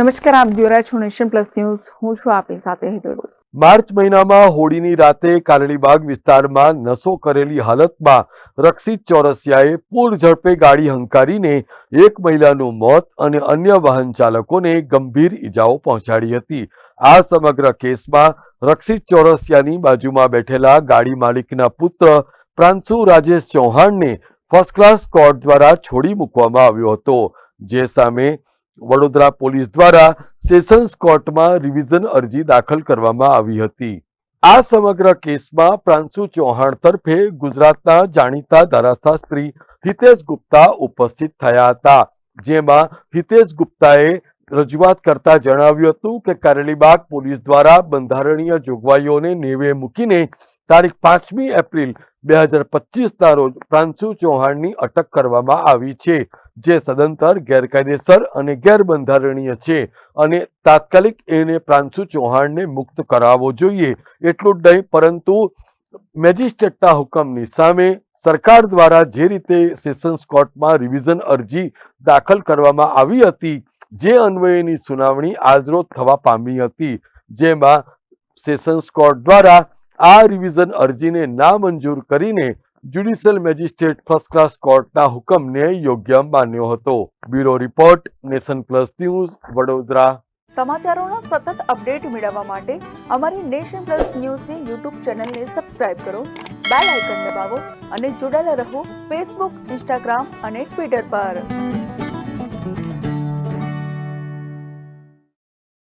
નમસ્કાર, આપ જોઈ રહ્યા છો નેશન પ્લસ ન્યૂઝ. હું છું આપની સાથે હેતલ માર્ચ મહિનામાં હોળીની રાતે કારણીબાગ વિસ્તારમાં નસો કરેલી હાલતમાં રક્ષિત ચોરસિયાએ પૂર ઝડપે ગાડી હંકારીને એક મહિલાનું મોત અને અન્ય વાહન ચાલકોને ગંભીર ઈજાઓ પહોંચાડી હતી. આ સમગ્ર કેસમાં રક્ષિત ચોરસિયાની બાજુમાં બેઠેલા ગાડી માલિકના પુત્ર પ્રાંશુ રાજેશ ચૌહાણને ફર્સ્ટ ક્લાસ કોર્ટ દ્વારા છોડી મૂકવામાં આવ્યો હતો. જે સામે વડોદરા પોલીસ દ્વારા સેશન્સ કોર્ટમાં રિવિઝન અરજી દાખલ કરવામાં આવી હતી. આ સમગ્ર કેસમાં પ્રાંશુ ચૌહાણ તરફે ગુજરાતના જાણીતા ધારાશાસ્ત્રી હિતેશ ગુપ્તા ઉપસ્થિત થયા હતા. જેમાં હિતેશ ગુપ્તાએ રજૂઆત કરતા જણાવ્યું હતું કે કારેલીબાગ પોલીસ દ્વારા બંધારણીય જોગવાઈઓને નેવે મૂકીને તારીખ પાંચમી એપ્રિલ બે હજાર પચીસના રોજ પ્રાંશુ ચૌહાણની અટક કરવામાં આવી છે. જે સદંતર ગેરકાયદેસર અને ગેરબંધારણીય છે અને તાત્કાલિક એને પ્રાંશુ ચૌહાણને મુક્ત કરાવવો જોઈએ એટલું જ નહીં, પરંતુ મેજિસ્ટ્રેટના હુકમની સામે સરકાર દ્વારા જે રીતે સેશન્સ કોર્ટમાં રિવિઝન અરજી દાખલ કરવામાં આવી હતી, જે અન્વયેની સુનાવણી આજરોજ થવા પામી હતી, જેમાં સેશન્સ કોર્ટ દ્વારા આ રિવિઝન અરજીને નામંજૂર કરીને જ્યુડિશિયલ મેજિસ્ટ્રેટ ફર્સ્ટ ક્લાસ કોર્ટના હુકમને યોગ્ય માન્યો હતો. Bureau report, Nation Plus News, Vadodara. સમાચારોના સતત અપડેટ મેળવવા માટે અમારી નેશન પ્લસ ન્યૂઝની યુટ્યુબ ચેનલને સબસ્ક્રાઇબ કરો, બેલ આઇકન દબાવો અને જોડાયેલા રહો ફેસબુક, ઇન્સ્ટાગ્રામ અને ટ્વિટર પર.